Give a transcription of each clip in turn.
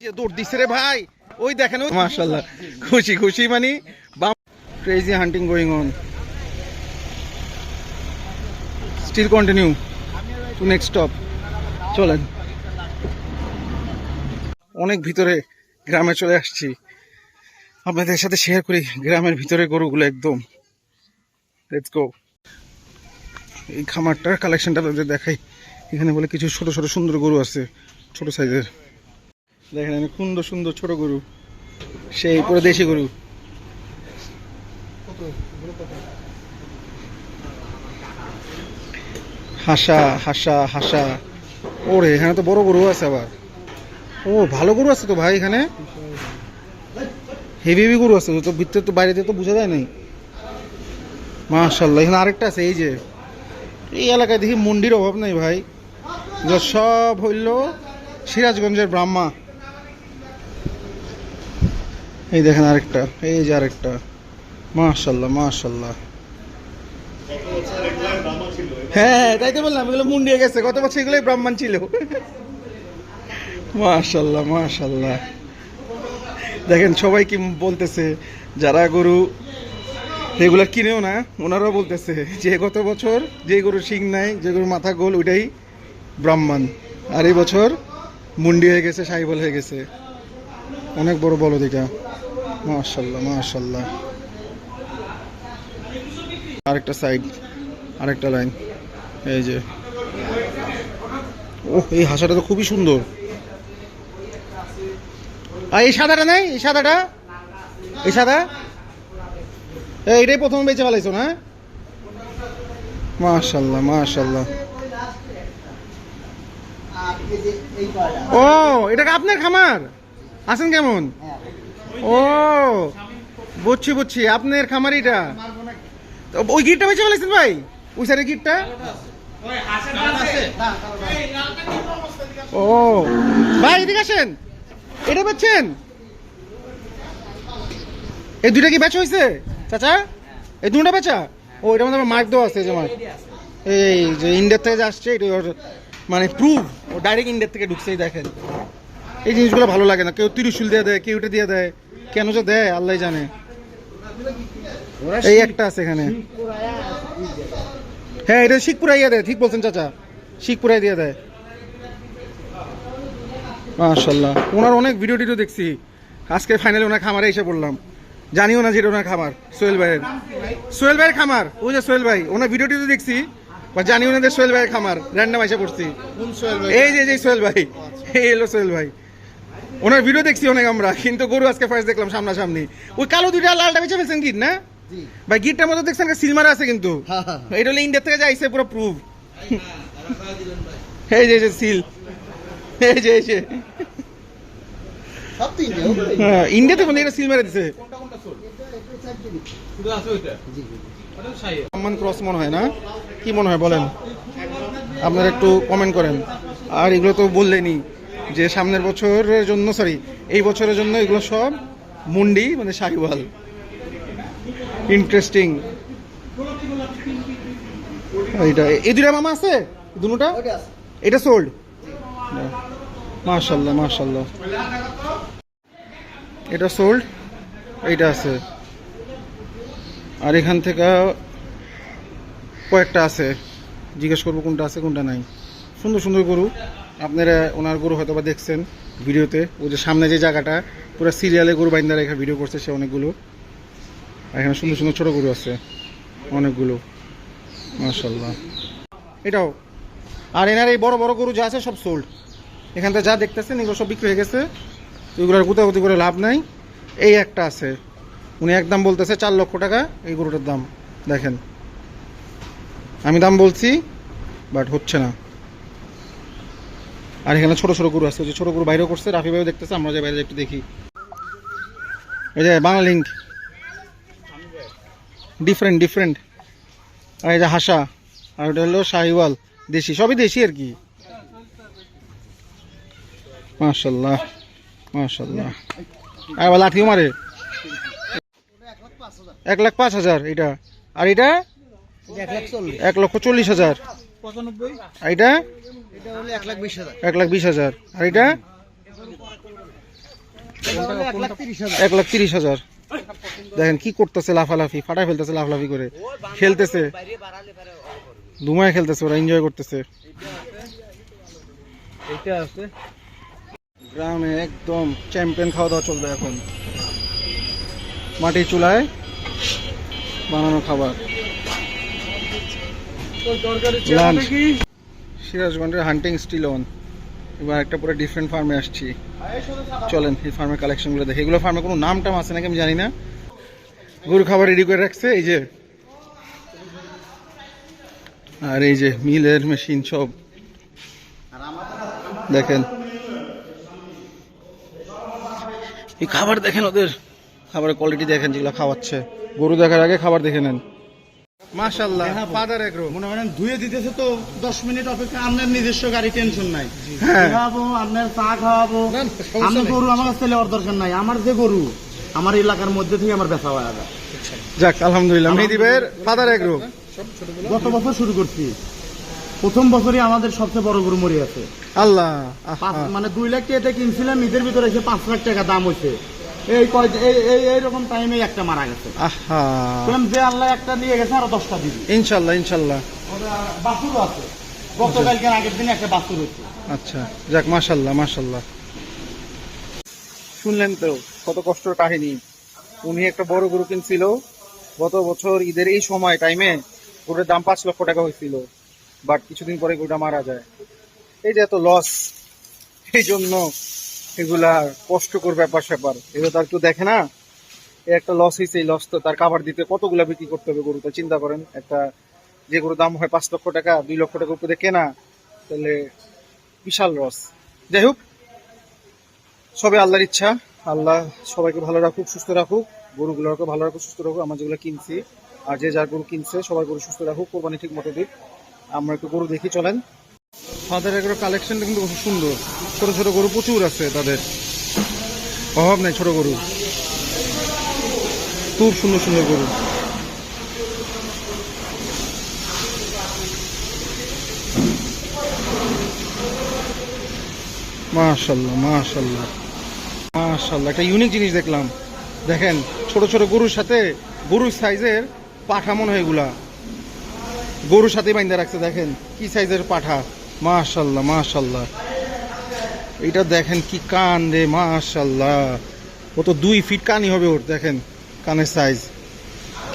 দিচ্ছে রে ভাই। ওই দেখেন খুশি খুশি মানে crazy hunting on still continue to next stop চলেন। অনেক ভিতরে গ্রামে চলে আসছি। আপনাদের সাথে শেয়ার করি গ্রামের ভিতরে গরুগুলো একদম। লেটস গো এই খামারটার কালেকশনটা দেখাই। এখানে বলে কিছু ছোট ছোট সুন্দর গরু আছে, ছোট সাইজের দেখেন এখানে সুন্দর সুন্দর ছোট গরু, সেই পুরো দেশি গরু। হাসা হাসা হাসা। ওরে, এখানে তো বড় গরু আছে আবার। ও, ভালো গরু আছে তো ভাই এখানে? হেভি হেভি গরু আছে তো ভিতরে তো বাইরে তো বোঝা যায় নাই। মাশাল্লাহ এখানে আরেকটা আছে, এই যে। এই এলাকায় দেখি মন্ডির অভাব নাই ভাই। যা সব হইল সিরাজগঞ্জের ব্রাহ্মা। এই দেখেন আরেকটা, এই যে আরেকটা। মাশাল্লাহ মাশাল্লাহ। হ্যাঁ তাই তো বললাম, এগুলো মুন্ডিয়ে গেছে। গত বছর এগুলোই ব্রাহ্মণ ছিল। মাশাল্লাহ মাশাল্লাহ। দেখেন, সবাই কি বলতেছে, যারা গরু এগুলা কিনেও না, ওনারাও বলতেছে, যে গত বছর যে গরু শিং নাই, যে গরুর মাথা গোল, ওইটাই ব্রাহ্মণ। আর এই বছর মুন্ডি হয়ে গেছে, সাইবল হয়ে গেছে। অনেক বড় বলদ এটা। মাশাল্লাহ মাশাল্লাহ আরেকটা সাইড আরেকটা লাইন এই যে। ও এই হাসাটা তো খুবই সুন্দর। আর এই সাদাটা নাই? এই সাদাটা? এই সাদা? এই, এটাই প্রথম বেঁচে ফেলাইছো না? মাশাল্লাহ মাশাল্লাহ ও এটা আপনার খামার? আছেন কেমন? ও বুঝছি বুঝছি। আপনার খামার এটা তো ওই গিটটা বেঁচে ফেলাইছেন ভাই? ওই সাইডের গিটটা? ও, ভাই, এদিকে আসেন। এটা বেচছেন? এই দুইটা কি বেচা হয়েছে চাচা, এই দুটা বেচা? ও এটা মধ্যে মার্ক দেওয়া আছে যে মার্ক এই যে ইন্ডিয়ার থেকে আসছে, এটা ওর মানে প্রুফ ও ডাইরেক্ট ইন্ডিয়ার থেকে ঢুকছেই দেখেন। এই জিনিসগুলো ভালো লাগে না। কেউ তিরিশুল দিয়ে দেয়, কেউ এটা দিয়ে দেয়। কেন যে দেয় আল্লাহ জানে। এই একটা আছে এখানে। হ্যাঁ এটা শিখপুরাইয়া দেয় ঠিক বলছেন চাচা। শিখপুরাই দিয়ে দেয়। মাশাল্লাহ ওনার অনেক ভিডিও টিডিও দেখছি। আজকে ফাইনালি ওনার খামারে এসে পড়লাম। জানিও না যে এটা ওনার খামার সোহেল ভাইয়ের। সোহেল ভাইয়ের খামার? ওই যে সোহেল ভাই ওনার ভিডিও টিডিও দেখছি বা জানিও না যে সোহেল ভাইয়ের খামার। র্যান্ডাম এসে পড়ছি। এই যে যে সোহেল ভাই। এই এলো সোহেল ভাই। ওনার ভিডিও দেখছি অনেক আমরা কিন্তু গরু আজকে ফার্স্ট দেখলাম সামনাসামনি। ওই কালো দুইটা লালটা বেছে ফেলছেন গিট না? ভাই গিটটার মধ্যে দেখছেন সিলমার আছে কিন্তু। এটা হলো ইন্ডিয়া থেকে যাইছে পুরো প্রুফ এই যে সিল এই যে এই যে। হ্যাঁ, ইন্ডিয়াতে মনে এটা সিল মেরে দিছে। সম্মান ক্রস মনে হয় না? কি মনে হয় বলেন? আপনারা একটু কমেন্ট করেন। আর এগুলো তো বললেনই। যে সামনের বছরের জন্য সরি এই বছরের জন্য এগুলো সব মুন্ডি মানে শাহিওয়াল ইন্টারেস্টিং এইটা এই দুটা মামা আছে? দুটা? এটা সোল্ড মাশাল্লাহ মাশাল্লাহ। এটা সোল্ড এইটা আছে। আর এখান থেকে কয়েকটা আছে। জিজ্ঞেস করব কোনটা আছে কোনটা নাই। সুন্দর সুন্দর গরু। আপনারা ওনার গরু হয়তো বা দেখছেন ভিডিওতে, ওই যে সামনে যে জায়গাটা, পুরো সিরিয়ালে গরু বাইন্দা রেখে ভিডিও করছে সে অনেকগুলো। এখানে সুন্দর সুন্দর ছোট গরু আছে, অনেকগুলো। মাশাল্লাহ এটাও। আর এনার এই বড় বড় গরু যা আছে সব সোল্ড এখান থেকে যা দেখতেছেন, এগুলো সব বিক্রি হয়ে গেছে। এগুলোর গুতাগুতি করে লাভ নাই। এই একটা আছে। উনি একদম বলতেছে চার লক্ষ টাকা এই গরুটার দাম। দেখেন। আমি দাম বলছি বাট হচ্ছে না। আর এখানে ছোট ছোট গরু আছে যে ছোট গরু বাইরেও করছে রাফি ভাইও দেখতেছে আমরা যে বাইরে একটু দেখি। এই যে বাংলা লিঙ্ক ডিফারেন্ট ডিফারেন্ট আর এই যে হাসা আর ওটা হলো শাহিওয়াল দেশি সবই দেশি আর কি। মাশাল্লাহ মাশাল্লাহ আর লাঠিও মারে। এক লাখ পাঁচ হাজার এটা। আর এটা? এক লক্ষ চল্লিশ হাজার। পঁচানব্বই। আর এটা? এটা হলো এক লাখ বিশ হাজার। এক লাখ বিশ হাজার। আর এটা? এক লাখ তিরিশ হাজার। দেখেন কি করতেছে লাফালাফি ফাটাই ফেলতেছে লাফালাফি করে। খেলতেছে। ধুমায় খেলতেছে ওরা এনজয় করতেছে। আছে। গ্রামে একদম চ্যাম্পিয়ন খাওয়া দাওয়া চলবে এখন। মাটির চুলায় বানানো খাবার। সিরাজগঞ্জের হান্টিং স্টিল অন এবার একটা পুরো ডিফারেন্ট ফার্মে আসছি। চলেন এই ফার্মের কালেকশনগুলো দেখে। এগুলো ফার্মে কোনো নাম টাম আছে নাকি আমি জানি না। গরু খাবার রেডি করে রাখছে এই যে। আর এই যে মিলের মেশিন সব। দেখেন। এই খাবার দেখেন ওদের। খাবারের কোয়ালিটি দেখেন যেগুলো খাওয়াচ্ছে। গরু দেখার আগে খাবার দেখে নেন। মাশাল্লাহ ফাদার এগ্রো মনে করেন ধুয়ে দিতেছে তো দশ মিনিট অপেক্ষা আপনার নিজস্ব গাড়ি টেনশন নাই। হ্যাঁ। খাওয়াবো আপনার চা খাওয়াবো। না, না, সমস্যা আমি গরু আমার কাছে নেওয়ার দরকার নাই। আমার যে গরু আমার এলাকার মধ্যে থেকে আমার বেচা হয়ে যাবে যাক আলহামদুলিল্লাহ। মেহেদি ভাইয়ের ফাদার এগ্রো গত বছর শুরু করছি। প্রথম বছরই আমাদের সবচেয়ে বড় গরু মরে আছে। আল্লাহ মানে দুই লাখ টাকা কিনছিলাম ঈদের ভিতরে এসে পাঁচ লাখ টাকা দাম হয়েছে। এই কয় এই এই এইরকম টাইমে একটা মারা গেছে। আহা। বললাম যে আল্লাহ একটা নিয়ে গেছে আরও দশটা দিবি। ইনশাল্লাহ ইনশাল্লাহ। বাসুরও আছে। গতকালকে আগের দিনে একটা বাসুর হচ্ছে আচ্ছা যাক মাশাল্লাহ মাশাল্লাহ। শুনলেন তো কত কষ্টের কাহিনী। উনি একটা বড় গরু কিনছিল। গত বছর ঈদের এই সময় টাইমে গরুর দাম পাঁচ লক্ষ টাকা হয়েছিল। বাট কিছুদিন পরে গরুটা মারা যায়। এই যে এত লস এই জন্য এগুলা কষ্টকর ব্যাপার স্যাপার। এগুলো তার কেউ দেখে না। এই একটা লস হয়েছে এই লস তো তার কাভার দিতে কতগুলা বিক্রি করতে হবে গরু গরুটা চিন্তা করেন। একটা যে গরুর দাম হয় পাঁচ লক্ষ টাকা, দুই লক্ষ টাকা উপরে কেনা, তাহলে বিশাল লস যাই হোক, সবে আল্লাহর ইচ্ছা। আল্লাহ সবাইকে ভালো রাখুক, সুস্থ রাখুক, গরুগুলোকে ভালো রাখুক, সুস্থ রাখুক। আমরা যেগুলো কিনছি, আর যে যার গরু কিনছে সবাই গরু সুস্থ রাখুক, কোরবানি ঠিক মতো দিক। আমরা একটু গরু দেখি, চলেন। তাদের এগুলো কালেকশনটা কিন্তু খুব সুন্দর। ছোট ছোট গরু প্রচুর আছে তাদের। অভাব নেই ছোট গরু। খুব সুন্দর সুন্দর গরু। মাশাল্লাহ মাশাল্লাহ মাশাল্লাহ, একটা ইউনিক জিনিস দেখলাম। দেখেন, ছোট ছোট গরুর সাথে গরুর সাইজের পাঠা মনে হয় এগুলা। গরুর সাথে বাইন্দা রাখছে, দেখেন, কি সাইজের পাঠা। মাশাল্লাহ মাশাল্লাহ। এটা দেখেন কি কান রে মাশাল্লাহ ও তো দুই ফিট কানই হবে ওর, দেখেন, কানের সাইজ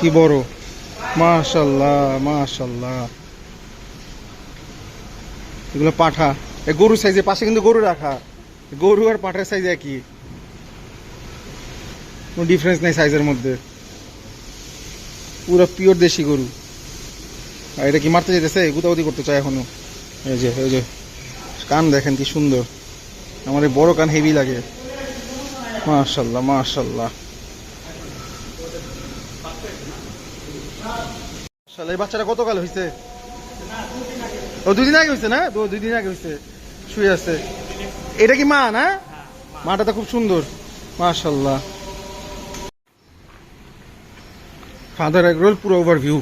কি বড়। মাশাল্লাহ মাশাল্লাহ এগুলো পাঠা। গরু সাইজে পাশে কিন্তু গরু রাখা। গরু আর পাঠার সাইজ একই। কোনো ডিফারেন্স নেই সাইজের মধ্যে। পুরো পিওর দেশি গরু। আর এটা কি মারতে যেতেছে গুতাগুতি করতে চায় এখনও। এই যে এই যে। কান দেখেন কি সুন্দর। এই বড় কান হেভি লাগে। মাশাল্লাহ মাশাল্লাহ। এই বাচ্চাটা কতকাল হয়েছে ও, দুদিন আগে হয়েছে না? দুই দিন আগে হয়েছে শুয়ে আছে। এটা কি মা, না? মাটা তো খুব সুন্দর। মাশাল্লাহ। ফাদার এগরোল, পুরো ওভারভিউ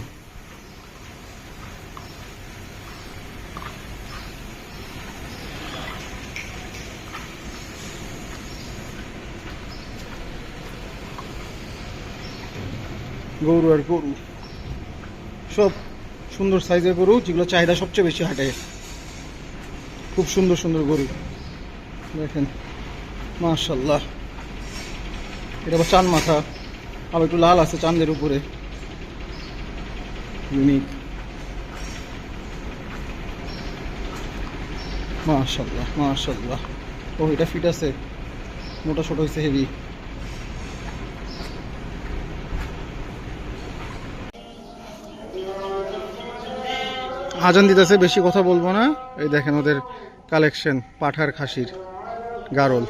গরু আর গরু। সব সুন্দর সাইজের গরু, যেগুলো চাহিদা সবচেয়ে বেশি হাটে। খুব সুন্দর সুন্দর গরু। দেখেন মাশাল্লাহ এটা আবার চান মাথা। আবার একটু লাল আছে চাঁদের উপরে। ইউনিক। মাশাল্লাহ মাশাল্লাহ ও, এটা ফিট আছে। মোটা, ছোট হয়েছে হেভি। আজান দিতেছে বেশি কথা বলব না। এই দেখেন ওদের কালেকশন পাঠার খাসির গারল।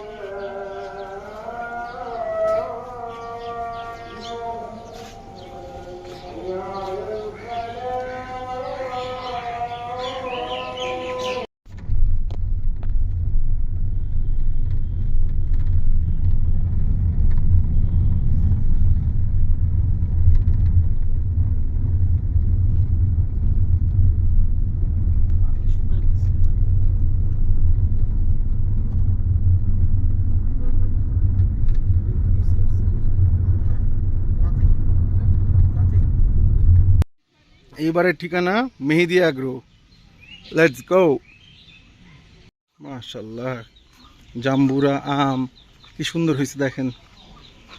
এইবারের ঠিকানা মেহেদি আগ্রো। লেটস গো মাশাল্লাহ, জাম্বুরা আম, কি সুন্দর হয়েছে দেখেন।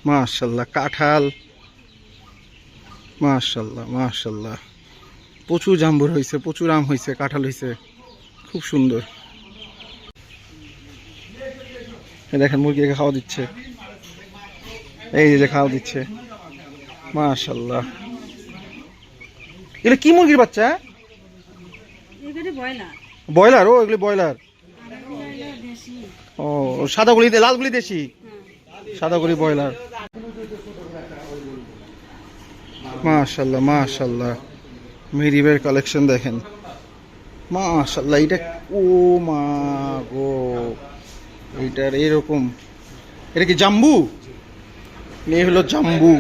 মাশাল্লাহ, কাঁঠাল। মাশাল্লাহ মাশাল্লাহ। প্রচুর জাম্বুর হয়েছে, প্রচুর আম হয়েছে, কাঁঠাল হয়েছে। খুব সুন্দর। দেখেন মুরগিকে খাওয়া দিচ্ছে। এই যে খাওয়া দিচ্ছে। মাশাল্লাহ। এটা কি মুরগির বাচ্চা? ব্রয়লার। ও এগুলি ব্রয়লার। ও সাদাগুলি লালগুলি দেশি? সাদাগুলি ব্রয়লার। মাশাল্লাহ মাশাল্লাহ। মেরিবের কালেকশন দেখেন। মাশাল্লাহ এটা ও মা গো। এইটার এরকম। এটা কি জাম্বু? এই হলো জাম্বু।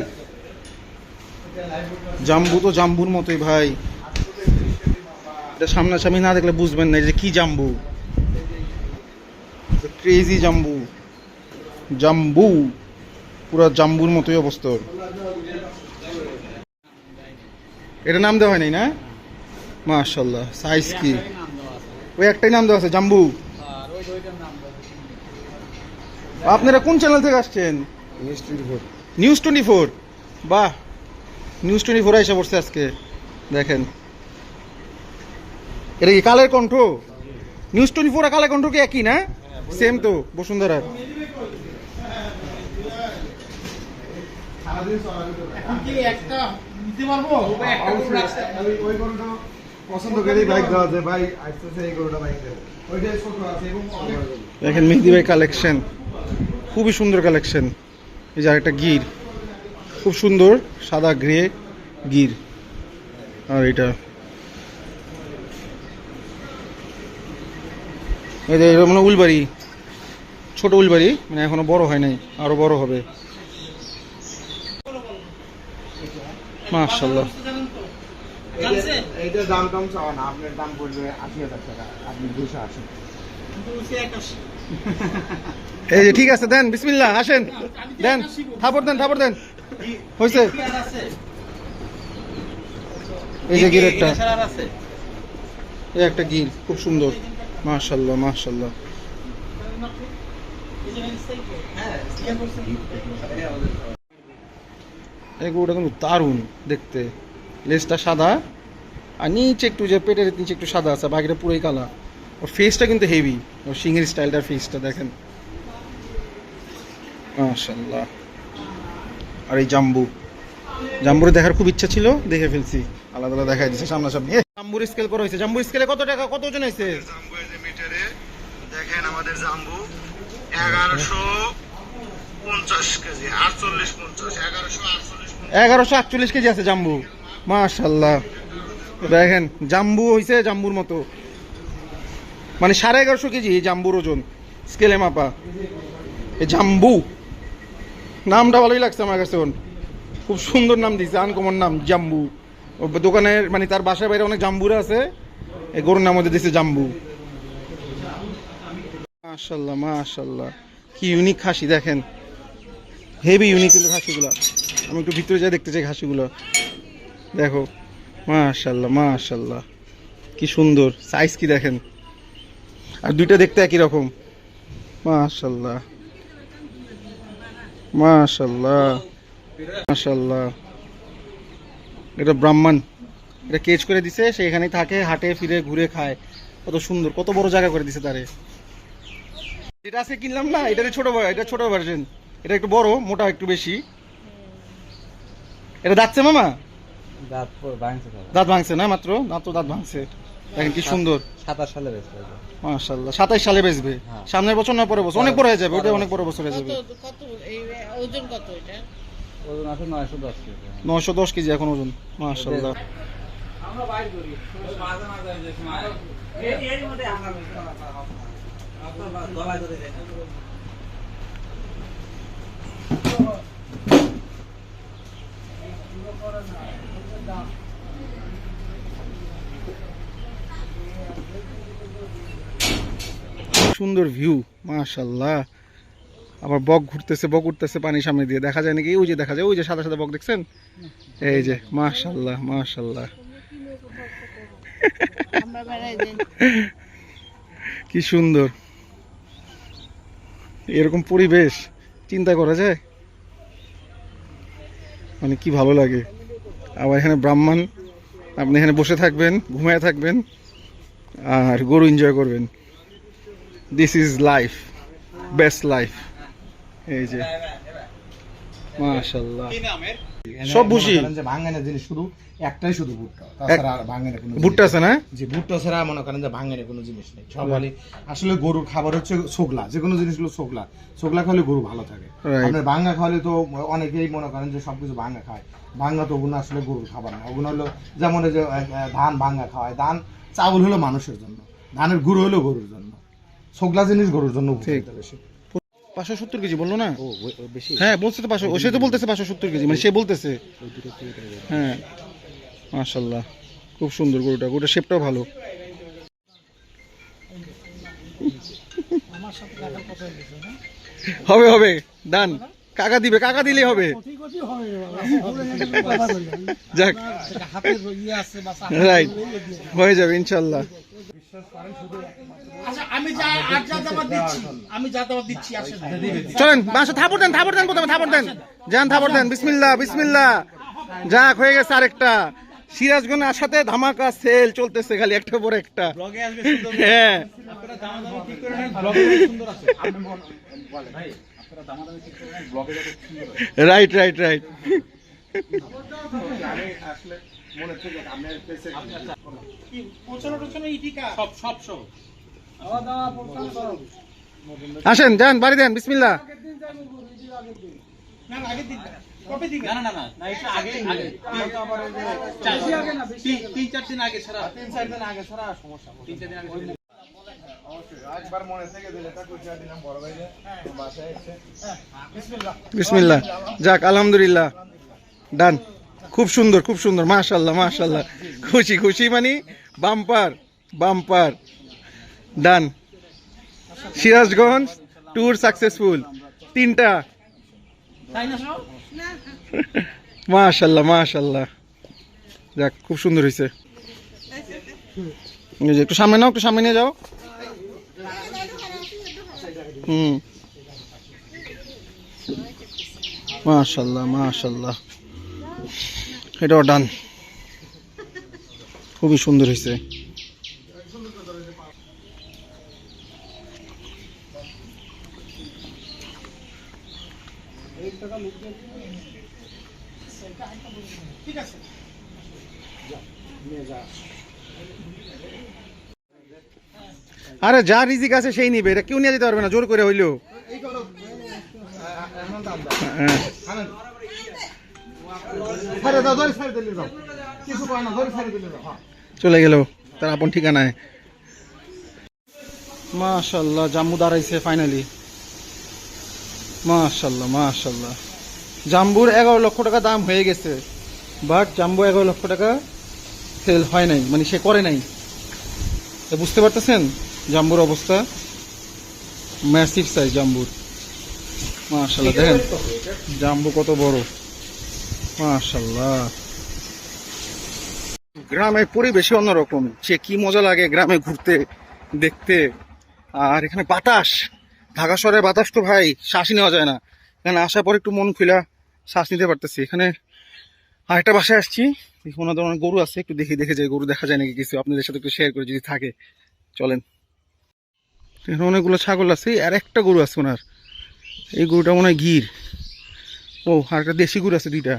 জাম্বু তো জাম্বুর মতোই ভাই। এটা সামনাসামনি না দেখলে বুঝবেন না যে কি জাম্বু? ক্রেজি জাম্বু। জাম্বু। পুরো জাম্বুর মতোই অবস্থা এটা নাম দেওয়া হয় নাই না? মাশাল্লাহ সাইজ কি? ওই একটাই নাম দেওয়া আছে জাম্বু। আপনারা কোন চ্যানেল থেকে আসছেন? নিউজ টোয়েন্টি ফোর বাহ নিউজ টোয়েন্টি ফোর এসে পড়ছে আজকে দেখেন। এটা কি Kaler Kantho? News twenty four আর কালের কণ্ঠ কি একই না? সেম তো বসুন্ধরার। পছন্দ করেই বাইক দেওয়া আছে। ভাই আসতেছে এই গরুটা বাইক দেবো ওইটাই ছোট আছে এবং অনেক দেখেন মেহেদি ভাই কালেকশন খুবই সুন্দর কালেকশন এই যে আরেকটা গির। খুব সুন্দর সাদা গ্রে গির। আর এটা। এটা মানে উলবাড়ি। ছোট উলবাড়ি মানে এখনও বড় হয় নাই আরও বড় হবে। মাশাল্লাহ এইটা দাম টাম চাওয়া না আপনার দাম পড়বে আশি হাজার টাকা আপনি দুশো আশি। এই ঠিক আছে দেন বিসমিল্লাহ আসেন। দেন থাপড় দেন থাপড় দেন। হয়েছে? এই যে গির একটা এই একটা গির খুব সুন্দর। মাশাল্লাহ মাশাল্লাহ। এই গরুটা কিন্তু দারুণ দেখতে। লেজটা সাদা আর নিচে একটু যে পেটের নিচে একটু সাদা আছে বাকিটা পুরোই কালা। ওর ফেসটা কিন্তু হেভি ওর সিংহের স্টাইলটার ফেসটা দেখেন। মাশাল্লাহ। আর এই জাম্বু। জাম্বুরে দেখার খুব ইচ্ছা ছিল দেখে ফেলছি। আলাদা আলাদা দেখা দিচ্ছে সামনাসামনি। জাম্বুর স্কেল করা হয়েছে। জাম্বুর স্কেলে কত টাকা কত ওজন হয়েছে? মিটারে দেখেন আমাদের জাম্বু এগারোশো পঞ্চাশ কেজি আটচল্লিশ পঞ্চাশ এগারোশো আটচল্লিশ এগারোশো আটচল্লিশ কেজি আছে জাম্বু। মাশাল্লাহ দেখেন জাম্বু হয়েছে জাম্বুর মতো। মানে সাড়ে এগারোশো কেজি এই জাম্বুর ওজন স্কেলে মাপা। এই জাম্বু। নামটা ভালোই লাগছে আমার কাছে। খুব সুন্দর নাম দিয়েছে আনকমন নাম, জাম্বু। দোকানের মানে তার বাসার বাইরে অনেক জাম্বুরা আছে। এই গরুর নাম দিয়েছে জাম্বু। মাশাল্লাহ মাশাল্লাহ কি ইউনিক খাসি, দেখেন। হেভি ইউনিক কিন্তু খাসিগুলো। আমি একটু ভিতরে যাই, দেখতে চাই খাসিগুলো। দেখো মাশাল্লাহ মাশাল্লাহ কি সুন্দর। সাইজ কি দেখেন? আর দুইটা দেখতে একই রকম। মাশাল্লাহ মাশাল্লাহ মাশাল্লাহ এটা ব্রাহ্মণ। এটা কেজ করে দিছে সে এখানেই থাকে হাটে ফিরে ঘুরে খায়। কত সুন্দর কত বড় জায়গা করে দিছে তারে। এটা আজকে কিনলাম না এটা ছোট ভাই এটা ছোট ভার্সন এটা একটু বড় মোটা একটু বেশি। এটা দাঁতছে মামা? দাঁত ভাঙছে দাঁত ভাঙছে না মাত্র? দাঁত তো দাঁত ভাঙছে। দেখেন কি সুন্দর। সাতাশ সালে বেচতে হবে। মাশাল্লাহ সাতাইশ সালে বেচবে। হ্যাঁ। সামনের বছর না পরের বছর। অনেক বড় হয়ে যাবে ওটা অনেক বড় বছর হয়ে যাবে। কত কত ওজন কত এটা? ওজন আছে নয়শো দশ কেজি। নশো দশ কেজি এখন ওজন মাশাল্লাহ সুন্দর ভিউ মাশাল্লাহ আবার বক ঘুরতেছে, বক উঠতেছে পানির সামনে দিয়ে। দেখা যায় নাকি? ওই যে দেখা যায়, ওই যে সাদা সাদা বক দেখছেন? এই যে মাশাল্লাহ মাশাল্লাহ কি সুন্দর। এরকম পরিবেশ, চিন্তা করা যায়? মানে কি ভালো লাগে। আবার এখানে ব্রাহ্মণ, আপনি এখানে বসে থাকবেন, ঘুমায় থাকবেন, আর গরু এনজয় করবেন। This is life best life এই যে। মাশাল্লাহ সব ভুসি মনে করেন যে ভাঙানের জিনিস শুধু একটাই শুধু ভুট্টা তাছাড়া আর ভাঙানের কোনো ভুট্টা আছে না? যে ভুট্টা ছাড়া মনে করেন যে ভাঙানের কোনো জিনিস নেই। সব হলে আসলে গরুর খাবার হচ্ছে ছোকলা যে কোনো জিনিসগুলো ছোকলা ছোকলা খাওয়ালে গরু ভালো থাকে। Right. আপনার ভাঙ্গা খাওয়ালে তো অনেকেই মনে করেন যে সবকিছু ভাঙ্গা খায়। ভাঙ্গা তো ওগুলো আসলে গরুর খাবার না। ওগুলো হলো যেমন যে ধান ভাঙ্গা খাওয়ায়। ধান চাউল হলো মানুষের জন্য। ধানের গুঁড়ো হলো গরুর জন্য। ছোকলা জিনিস গরুর জন্য উপকারিতা বেশি। পাঁচশো সত্তর কেজি বলল না? হ্যাঁ বলছে তো পাঁচশো সে তো বলতেছে পাঁচশো সত্তর কেজি মানে সে বলতেছে। হ্যাঁ মাশাল্লাহ খুব সুন্দর গরুটা গরুটা শেপটাও ভালো। হবে হবে দান কাকা দিবে কাকা দিলেই হবে। যাক। রাইট হয়ে যাবে ইনশাল্লাহ। চলেন বাসা থাপড় দেন থাপড় দেন প্রথমে থাপড় দেন। যান থাপড় দেন বিসমিল্লাহ বিসমিল্লাহ। যাক হয়ে গেছে আরেকটা। সিরাজগঞ্জের সাথে ধামাকা সেল চলতেছে খালি একটা পর একটা। হ্যাঁ। রাইট রাইট রাইট আসেন যান বাড়ি দেন বিসমিল্লাহ। একবার মনে থেকে দিলে তা কুচিয়া দিলাম বড় ভাইরে বাসায় এসে। বিসমিল্লাহ। যাক আলহামদুলিল্লাহ। ডান। খুব সুন্দর খুব সুন্দর মাশাল্লাহ মাশাল্লাহ খুশি খুশি মানে? Bumper bumper. Done Sirajganj tour successful তিনটা। মাশাল্লাহ মাশাল্লাহ যাক, খুব সুন্দর হয়েছে একটু সামনে নাও, একটু সামনে নিয়ে যাও। হুম। মাশাল্লাহ মাশাল্লাহ এটাও ডান। খুবই সুন্দর হয়েছে। আরে যা রিজিক আছে সেই নিবে এটা কেউ নিয়ে যেতে পারবে না জোর করে হইলেও হ্যাঁ। চলে গেল, তার আপন ঠিকানায়। মাশাল্লাহ, জাম্বু দাঁড়াইছে ফাইনালি মাশাল্লাহ মাশাল্লাহ। জাম্বুর এগারো লক্ষ টাকা দাম হয়ে গেছে বাট জাম্বু এগারো লক্ষ টাকা সেল হয় নাই মানে সে করে নাই। বুঝতে পারতেছেন জাম্বুর অবস্থা? ম্যাসিভ সাইজ জাম্বুর। মাশাল্লাহ, দেখেন, জাম্বু কত বড়। মাশাল্লাহ গ্রামের পরিবেশই অন্যরকম। সে কি মজা লাগে গ্রামে ঘুরতে, দেখতে। আর এখানে বাতাস। ঢাকা শহরের বাতাস তো ভাই, শ্বাসই নেওয়া যায় না। এখানে আসার পর একটু মন খুলা শ্বাস নিতে পারতেছি। এখানে আরেকটা বাসায় আসছি। ওনাদের অনেক গরু আছে, একটু দেখি, দেখে যায় গরু দেখা যায় নাকি কিছু? আপনাদের সাথে একটু শেয়ার করে যদি থাকে। চলেন। এখানে অনেকগুলো ছাগল আছে, আর একটা গরু আছে ওনার। এই গরুটা মনে হয় গির। ও, আর একটা দেশি গরু আছে দুইটা।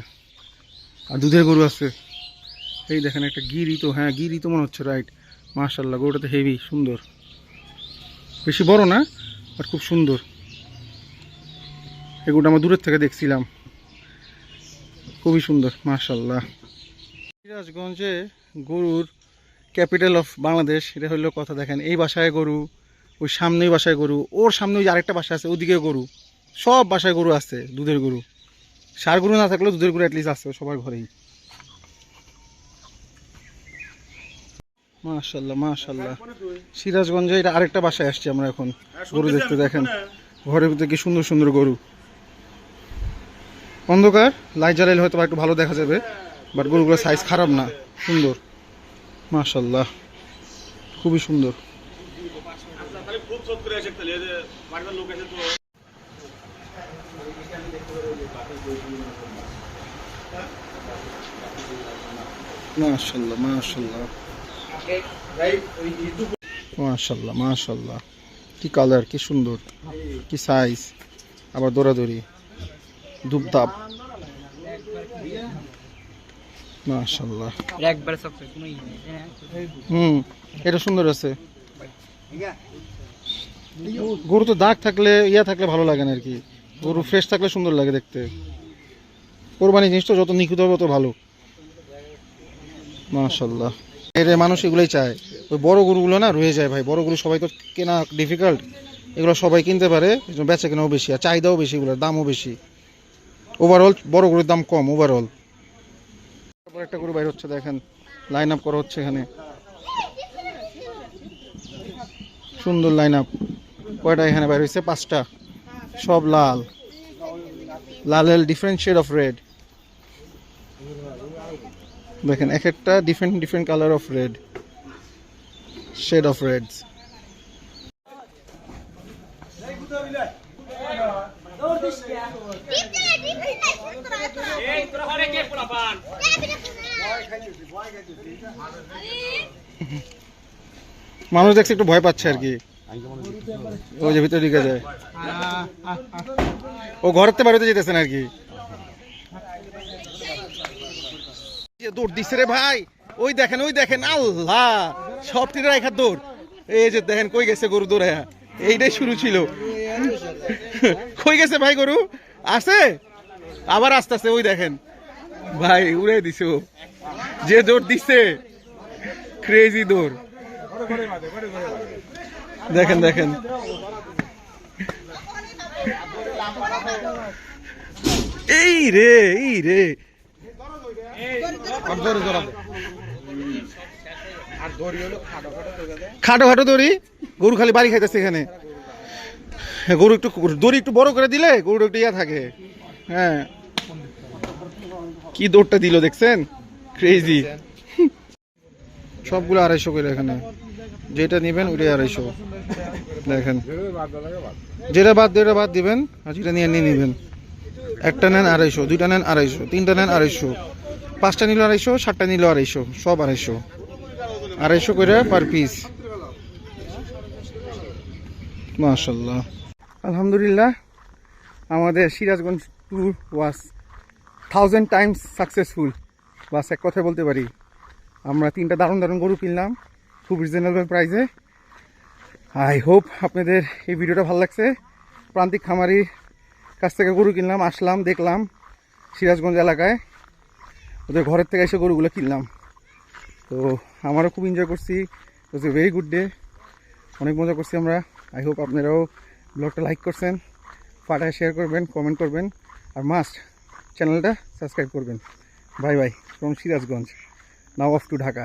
আর দুধের গরু আছে। এই দেখেন একটা গিরি তো হ্যাঁ গিরি তো মনে হচ্ছে রাইট মাশাল্লাহ গরুটা তো হেভি সুন্দর। বেশি বড় না আর খুব সুন্দর। এই গরুটা আমরা দূরের থেকে দেখছিলাম। খুবই সুন্দর মাশাল্লাহ সিরাজগঞ্জে গরুর ক্যাপিটাল অফ বাংলাদেশ, এটা হলো কথা দেখেন, এই বাসায় গরু, ওই সামনেই বাসায় গরু, ওর সামনে ওই আরেকটা বাসা আছে, ওদিকে গরু। সব বাসায় গরু আছে, দুধের গরু। সার গরু না থাকলেও দুধের গরু অ্যাটলিস্ট আছে সবার ঘরেই। মাশাল্লাহ মাশাল্লাহ সিরাজগঞ্জে এটা আরেকটা বাসায় আসছি আমরা এখন গরু দেখতে দেখেন। ঘরের ভিতরে কি সুন্দর সুন্দর গরু। অন্ধকার লাইট জ্বালাইলে হয়তো একটু ভালো দেখা যাবে বাট গরুগুলোর সাইজ খারাপ না সুন্দর। মাশাল্লাহ খুবই সুন্দর। মাশাল্লাহ মাশাল্লাহ মাশাল্লাহ মাশাল্লাহ কি কালার কি সুন্দর কি সাইজ আবার দৌড়াদৌড়ি ধূপধাপ। মাশাল্লাহ হুম এটা সুন্দর আছে। গরু তো দাগ থাকলে ইয়া থাকলে ভালো লাগে না আর কি। গরু ফ্রেশ থাকলে সুন্দর লাগে দেখতে। কোরবানি জিনিসটা যত নিখুঁত হবে তত ভালো। মাশাল্লাহ এর মানুষ এগুলোই চায়। ওই বড় গরুগুলো না রয়ে যায় ভাই। বড় গরু সবাই তো কেনা ডিফিকাল্ট এগুলো সবাই কিনতে পারে বেচা কেনাও বেশি আর চাহিদাও বেশি এগুলোর, দামও বেশি। ওভারঅল বড় গরুর দাম কম ওভারঅল তারপর একটা গরু বাইর হচ্ছে, দেখেন লাইন আপ করা হচ্ছে এখানে। সুন্দর লাইন আপ কয়টা এখানে বাইর হয়েছে? পাঁচটা। সব লাল। লালের ডিফারেন্ট শেড অফ রেড দেখেন, এক একটা different different colour of red shade of reds মানুষ দেখছে একটু ভয় পাচ্ছে আর কি। ওই যে ভিতরে ঢুকে যায়। ও ঘরের বাড়িতে যেতেছেন আর কি। দৌড় দিচ্ছে রে ভাই। ওই দেখেন ওই দেখেন, আল্লাহ, সব তিন রেখার দৌড়। এই যে দেখেন, কই গেছে গরু দৌড়ে? এইটাই শুরু ছিল। কই গেছে ভাই গরু? আছে? আবার আস্তে আস্তে, ওই দেখেন। ভাই উড়ে দিছে। যে দৌড় দিচ্ছে ক্রেজি দৌড়। দেখেন দেখেন। এই রে এই রে। খাটো খাটো দড়ি গরু খালি বাড়ি খাইতেছে এখানে। হ্যাঁ, গরু একটু দড়ি একটু বড় করে দিলে গরু একটু ইয়া থাকে। হ্যাঁ। কি দৌড়টা দিল দেখছেন? ক্রেজি সবগুলো আড়াইশো করে এখানে। যেটা নেবেন ওইটাই আড়াইশো। দেখেন। যেটা বাদ দিয়ে ওটা বাদ দিবেন। আর যেটা নিয়ে নিয়ে নেবেন। একটা নেন আড়াইশো দুইটা নেন আড়াইশো তিনটা নেন আড়াইশো। পাঁচটা নিল আড়াইশো, সাতটা নিল আড়াইশো, সব আড়াইশো। আড়াইশো করে পার পিস মাশাল্লাহ আলহামদুলিল্লাহ, আমাদের Sirajganj tour was thousand times successful বাস এক কথায় বলতে পারি, আমরা তিনটা দারুণ দারুণ গরু কিনলাম, খুব রিজনেবল প্রাইসে আই হোপ আপনাদের এই ভিডিওটা ভালো লাগছে। প্রান্তিক খামারির কাছ থেকে গরু কিনলাম, আসলাম, দেখলাম সিরাজগঞ্জ এলাকায়। ওদের ঘরের থেকে এসে গরুগুলো কিনলাম। তো আমারও খুব এনজয় করছি। It's a very good day অনেক মজা করছি আমরা। আই হোপ আপনারাও ব্লগটা লাইক করছেন পাঠায় শেয়ার করবেন কমেন্ট করবেন, আর মাস্ট চ্যানেলটা সাবস্ক্রাইব করবেন। Bye bye from Sirajganj now off to Dhaka